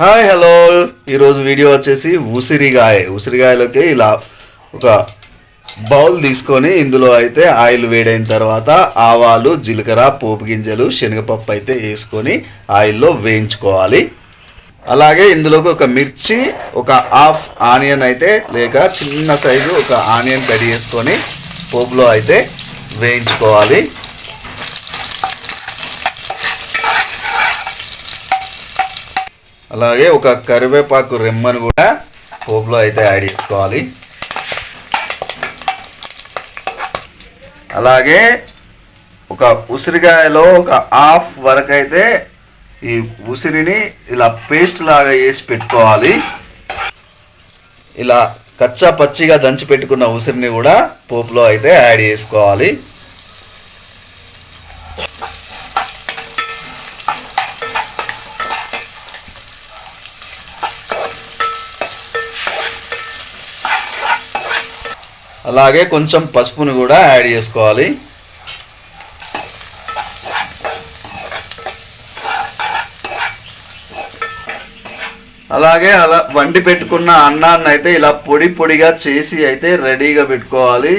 Hi hello. ఈరోజు video వచ్చేసి ఉసిరిగాయ. ఉసిరిగాయలోకి ఇలా ఒక బౌల్ తీసుకొని ఇందులో అయితే ఆయిల్ వేడైన తర్వాత ఆవాలు జీలకర్ర పోపు గింజలు శనగపప్పు అయితే వేసుకొని ఆయిల్లో వేయించుకోవాలి. అలాగే ఇందులోకి ఒక మిర్చి ఒక హాఫ్ ఆనియన్ అయితే లేక చిన్న సైజు ఒక ఆనియన్ కట్ చేసుకొని పోపులో అయితే వేయించుకోవాలి. అలాగే ఒక కరివేపాకు రెమ్మను కూడా పోపులో అయితే యాడ్ చేసుకోవాలి. అలాగే ఒక ఉసిరికాయలో ఒక హాఫ్ వరకు అయితే ఈ ఉసిరిని ఇలా పేస్ట్ లాగా వేసి పెట్టుకోవాలి. ఇలా కచ్చా పచ్చిగా దంచి పెట్టుకున్న ఉసిరిని కూడా పోపులో అయితే యాడ్ చేసుకోవాలి. అలాగే కొంచెం పసుపును కూడా యాడ్ చేసుకోవాలి. అలాగే అలా వండి పెట్టుకున్న అన్నాన్ని అయితే ఇలా పొడి పొడిగా చేసి అయితే రెడీగా పెట్టుకోవాలి.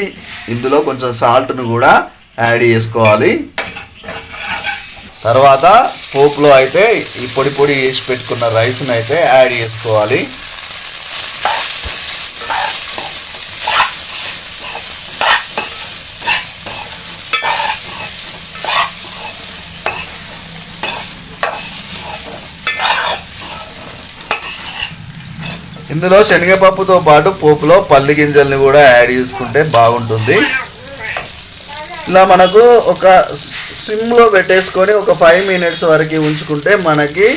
ఇందులో కొంచెం సాల్ట్ను కూడా యాడ్ చేసుకోవాలి. తర్వాత పోపులో అయితే ఈ పొడి పొడి వేసి పెట్టుకున్న రైస్ని అయితే యాడ్ చేసుకోవాలి. ఇందులో శనగపప్పుతో పాటు పోపులో పల్లి గింజల్ని కూడా యాడ్ చేసుకుంటే బాగుంటుంది. ఇలా మనకు ఒక సిమ్లో పెట్టేసుకొని ఒక ఫైవ్ మినిట్స్ వరకు ఉంచుకుంటే మనకి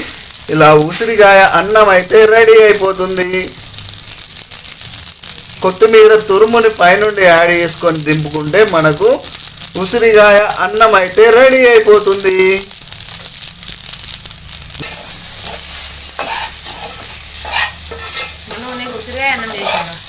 ఇలా ఉసిరికాయ అన్నం అయితే రెడీ అయిపోతుంది. కొత్తిమీర తురుముని పైనుండి యాడ్ చేసుకొని దింపుకుంటే మనకు ఉసిరికాయ అన్నం అయితే రెడీ అయిపోతుంది. నువ్వు నీకు ఉసిరికాయ అన్నం చేసాను